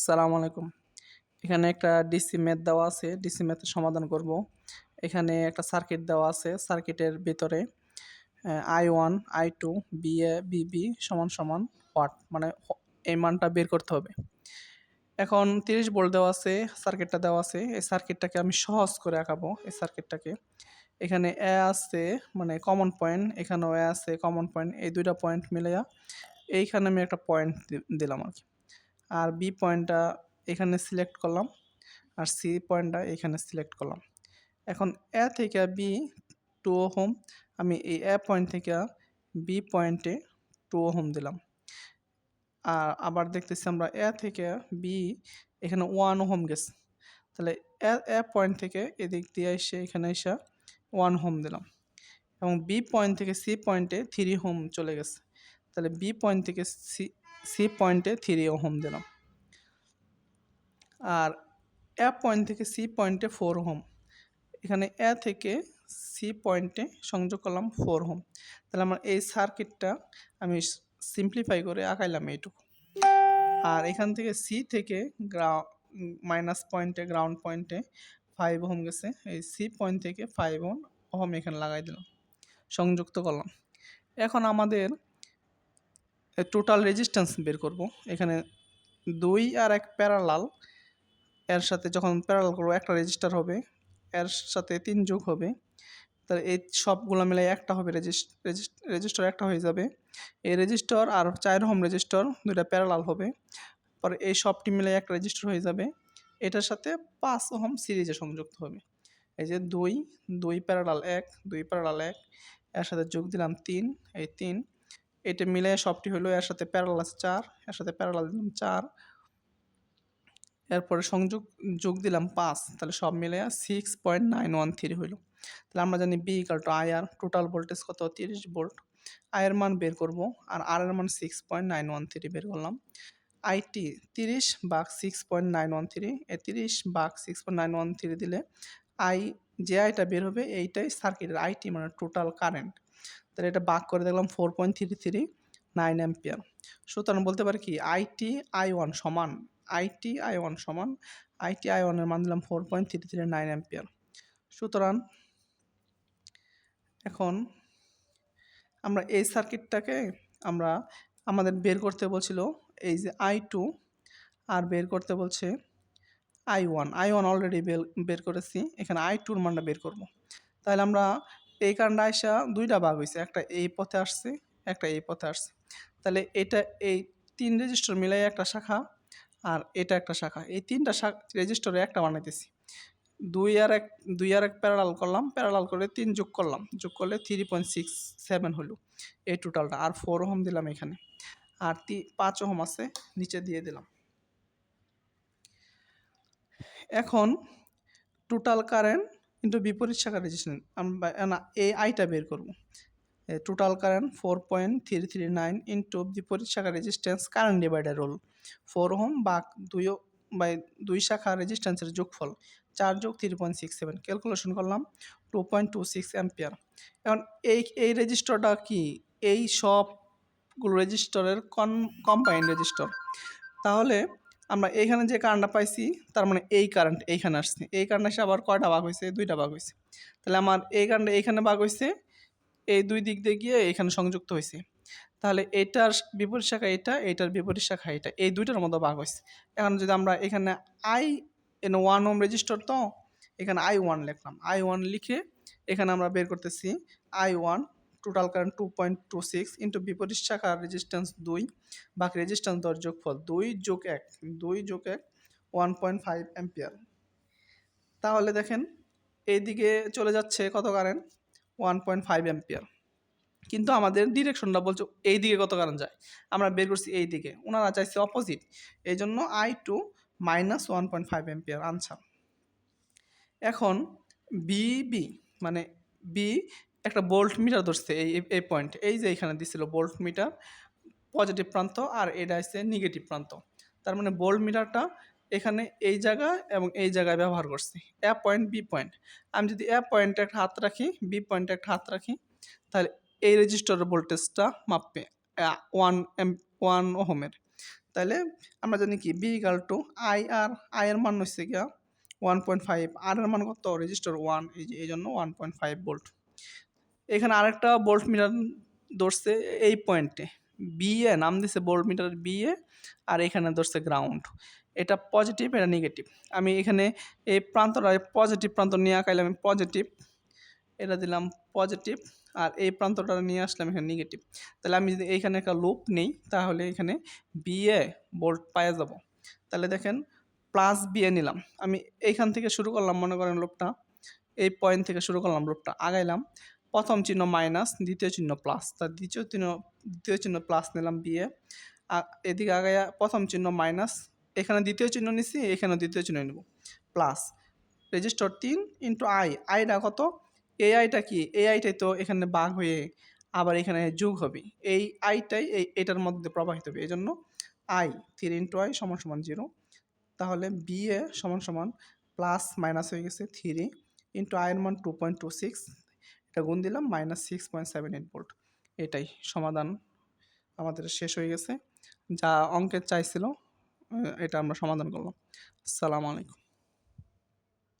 আসসালামু আলাইকুম। এখানে একটা ডিসি ম্যাথ দেওয়া আছে, ডিসি ম্যাথের সমাধান করব। এখানে একটা সার্কিট দেওয়া আছে, সার্কিটের ভিতরে I one, I two V A V B সমান সমান ওয়াট মানে এই মানটা বের করতে হবে। এখন তিরিশ ভোল্ট দেওয়া আছে, সার্কিটটা দেওয়া আছে, এই সার্কিটটাকে আমি সহজ করে আঁকাবো, এই সার্কিটটাকে। এখানে এ আছে মানে কমন পয়েন্ট এখানেও এ আছে কমন পয়েন্ট এই দুইটা পয়েন্ট মিলাইয়া এইখানে আমি একটা পয়েন্ট দিলাম আর কি। আর বি পয়েন্টটা এখানে সিলেক্ট করলাম আর সি পয়েন্টটা এখানে সিলেক্ট করলাম। এখন এ থেকে বি টু হোম আমি এই এ পয়েন্ট থেকে বি পয়েন্টে টু হোম দিলাম। আর আবার দেখতেছি আমরা এ থেকে বি এখানে ওয়ান হোম গেছে। তাহলে এ পয়েন্ট থেকে এদিক দিয়ে এসে এখানে এসে ওয়ান হোম দিলাম। এবং বি পয়েন্ট থেকে সি পয়েন্টে থ্রি হোম চলে গেছে। তাহলে বি পয়েন্ট থেকে সি সি পয়েন্টে থ্রি হোম দিলাম। আর এ পয়েন্ট থেকে সি পয়েন্টে ফোর হোম এখানে এ থেকে সি পয়েন্টে সংযোগ করলাম ফোর হোম তাহলে আমার এই সার্কিটটা আমি সিম্পলিফাই করে আঁকাইলাম এইটুকু। আর এখান থেকে সি থেকে গ্রাউ মাইনাস পয়েন্টে গ্রাউন্ড পয়েন্টে ফাইভ হোম গেছে। এই সি পয়েন্ট থেকে ফাইভ হোম হোম এখানে লাগাই দিলাম। সংযুক্ত করলাম। এখন আমাদের টোটাল রেজিস্ট্যান্স বের করব। এখানে দুই আর এক প্যারালাল এর সাথে যখন প্যারালাল করব, একটা রেজিস্টার হবে। এর সাথে তিন যোগ হবে। তাহলে এই সবগুলো মিলে একটা হবে রেজিস্টার একটা হয়ে যাবে। এই রেজিস্টার আর চার হোম রেজিস্টার দুইটা প্যারালাল হবে। পরে এই সবটি মিলে একটা রেজিস্টার হয়ে যাবে। এটার সাথে পাঁচ হোম সিরিজে সংযুক্ত হবে। এই যে দুই দুই প্যারালাল এক, দুই প্যারালাল এক। এর সাথে যোগ দিলাম তিন, এই তিন। এটা মিলে সবটি হলো, এর সাথে প্যারালাস চার, এর সাথে প্যারালাল দিলাম চার। এরপরে সংযোগ, যোগ দিলাম পাঁচ, তাহলে সব মিলে six point nine one three হইল। তাহলে আমরা জানি V equal to I R total voltage কত? তিরিশ ভোল্ট আয়ের মান বের করব, আর আর এর মান six point nine one three বের করলাম। আইটি তিরিশ বাঘ six point nine one three এ তিরিশ বাঘ six point nine one three দিলে আই যে আইটা বের হবে এইটাই সার্কিটের আইটি মানে টোটাল কারেন্ট তাহলে এটা বাক করে দেখলাম four point three three nine ampere সুতরাং বলতে পারি কি আইটি আই ওয়ান সমান আইটি আই ওয়ান সমান আইটি আই ওয়ানের মান দিলাম four point three three nine ampere সুতরাং এখন আমরা এই সার্কিটটাকে আমরা আমাদের বের করতে বলছিল এই যে আই টু, আর বের করতে বলছে I one I one already বের করেছি। এখানে আই টুর মানটা বের করব। তাহলে আমরা এই কারণটা আইসা দুইটা ভাগ হয়েছে একটা এই পথে আসছে, একটা এই পথে আসছে। তাহলে এটা, এই তিন রেজিস্টার মিলাই একটা শাখা আর এটা একটা শাখা। এই তিনটা শাখা রেজিস্টারে একটা বানাইতেছি। দুই আর এক, দুই আর এক প্যারালাল করলাম প্যারালাল করে তিন যোগ করলাম। যোগ করলে থ্রি পয়েন্ট সিক্স সেভেন হলো এই টোটালটা আর ফোর হোম দিলাম এখানে। আর তি, পাঁচ হোম আছে, নিচে দিয়ে দিলাম। এখন টোটাল কারেন্ট ইন্টু বিপরীত শাখা রেজিস্ট্যান্স আমরা এই আইটা বের করব। Total current four point three three nine into বিপরীত শাখা resistance current divider rule four ohm বা দুই বাই দুই শাখা রেজিস্ট্যান্সের যোগফল, চার যোগ three point six seven calculation করলাম two point two six ampere এখন এই এই রেজিস্টারটা কি? এই সবগুলো রেজিস্টারের কন কম্বাইন্ড রেজিস্টার তাহলে আমরা এইখানে যে কারেন্টটা পাইছি, তার মানে এই কারেন্ট এইখানে আসছে। এই কারেন্ট এসে আবার কয়টা ভাগ হয়েছে দুইটা ভাগ হয়েছে তাহলে আমার এই কারেন্টটা এইখানে ভাগ হয়েছে এই দুই দিক দিয়ে গিয়ে এখানে সংযুক্ত হয়েছে তাহলে এটার বিপরীত শাখা এটা, এটার বিপরীত শাখা এটা, এই দুইটার মধ্যে ভাগ হয়েছে এখন যদি আমরা এখানে I in one ohm resistor তো, এখানে আই ওয়ান লিখলাম। আই ওয়ান লিখে এখানে আমরা বের করতেছি I one total current two point two six into বিপরীত শাখার রেজিস্ট্যান্স দুই, বাকি রেজিস্ট্যান্স দর যোগফল দুই যোগ এক, দুই যোগ এক ওয়ান পয়েন্ট ফাইভ অ্যাম্পিয়ার তাহলে দেখেন, এইদিকে চলে যাচ্ছে কত current? One point five ampere কিন্তু আমাদের ডিরেকশনটা বলছে এই দিকে কত কারেন্ট যায়? আমরা বের করছি এই দিকে ওনারা চাইছে অপোজিট এই জন্য I two minus one point five ampere answer. এখন বিবি মানে বি একটা বোল্ট মিটার ধরছে এই এই পয়েন্ট এই যে এখানে দিছিল বোল্ট মিটার পজিটিভ প্রান্ত আর এটা হচ্ছে নেগেটিভ প্রান্ত। তার মানে বোল্ট মিটারটা এখানে এই জায়গা এবং এই জায়গায় ব্যবহার করছি। এ পয়েন্ট বি পয়েন্ট আমি যদি এ পয়েন্টে একটা হাত রাখি বি পয়েন্টে একটা হাত রাখি, তাহলে এই রেজিস্টারের ভোল্টেজটা মাপবে ওয়ান এম ওয়ান ওহমের। তাহলে আমরা জানি কি V equal to I R I এর মান হচ্ছে গিয়া ওয়ান পয়েন্ট ফাইভ আর এর মান কত? রেজিস্টার ওয়ান এই জন্য ওয়ান পয়েন্ট ফাইভ ভোল্ট এখানে আরেকটা বোল্ট মিটার ধরছে এই পয়েন্টে বি এ নাম দিছে বোল্ট মিটার বি এ, আর এখানে ধরছে গ্রাউন্ড এটা পজিটিভ এটা নেগেটিভ আমি এখানে এই প্রান্তটা পজিটিভ প্রান্ত নিয়ে আঁকাইলাম, আমি পজিটিভ এটা দিলাম পজিটিভ আর এই প্রান্তটা নিয়ে আসলাম এখানে নেগেটিভ তাহলে আমি যদি এইখানে একটা লুপ নেই, তাহলে এখানে বিএ বোল্ট পায়ে যাব। তাহলে দেখেন প্লাস বিএ নিলাম। আমি এইখান থেকে শুরু করলাম, মনে করেন লুপটা এই পয়েন্ট থেকে শুরু করলাম লুপটা আগাইলাম। প্রথম চিহ্ন মাইনাস দ্বিতীয় চিহ্ন প্লাস তার দ্বিতীয় চিহ্ন দ্বিতীয় চিহ্ন প্লাস নিলাম বিএ এদিকে আগে প্রথম চিহ্ন মাইনাস এখানে দ্বিতীয় চিহ্ন নিছি এখানে দ্বিতীয় চিহ্ন নেব প্লাস রেজিস্টার তিন ইন্টু আই আইটা কত এই আইটা কি এই আইটাই তো এখানে বাঘ হয়ে আবার এখানে যোগ হবে এই আইটাই এই এটার মধ্যে প্রবাহিত হবে এই জন্য আই থ্রি ইন্টু আই সমান সমান জিরো তাহলে বি এ সমান সমান প্লাস মাইনাস হয়ে গেছে থ্রি ইন্টু আয়ের মান টু পয়েন্ট টু সিক্স এটা গুণ দিলাম minus six point seven eight volt এটাই সমাধান আমাদের শেষ হয়ে গেছে। যা অঙ্কের চাইছিল এটা আমরা সমাধান করলাম। সালাম আলাইকুম।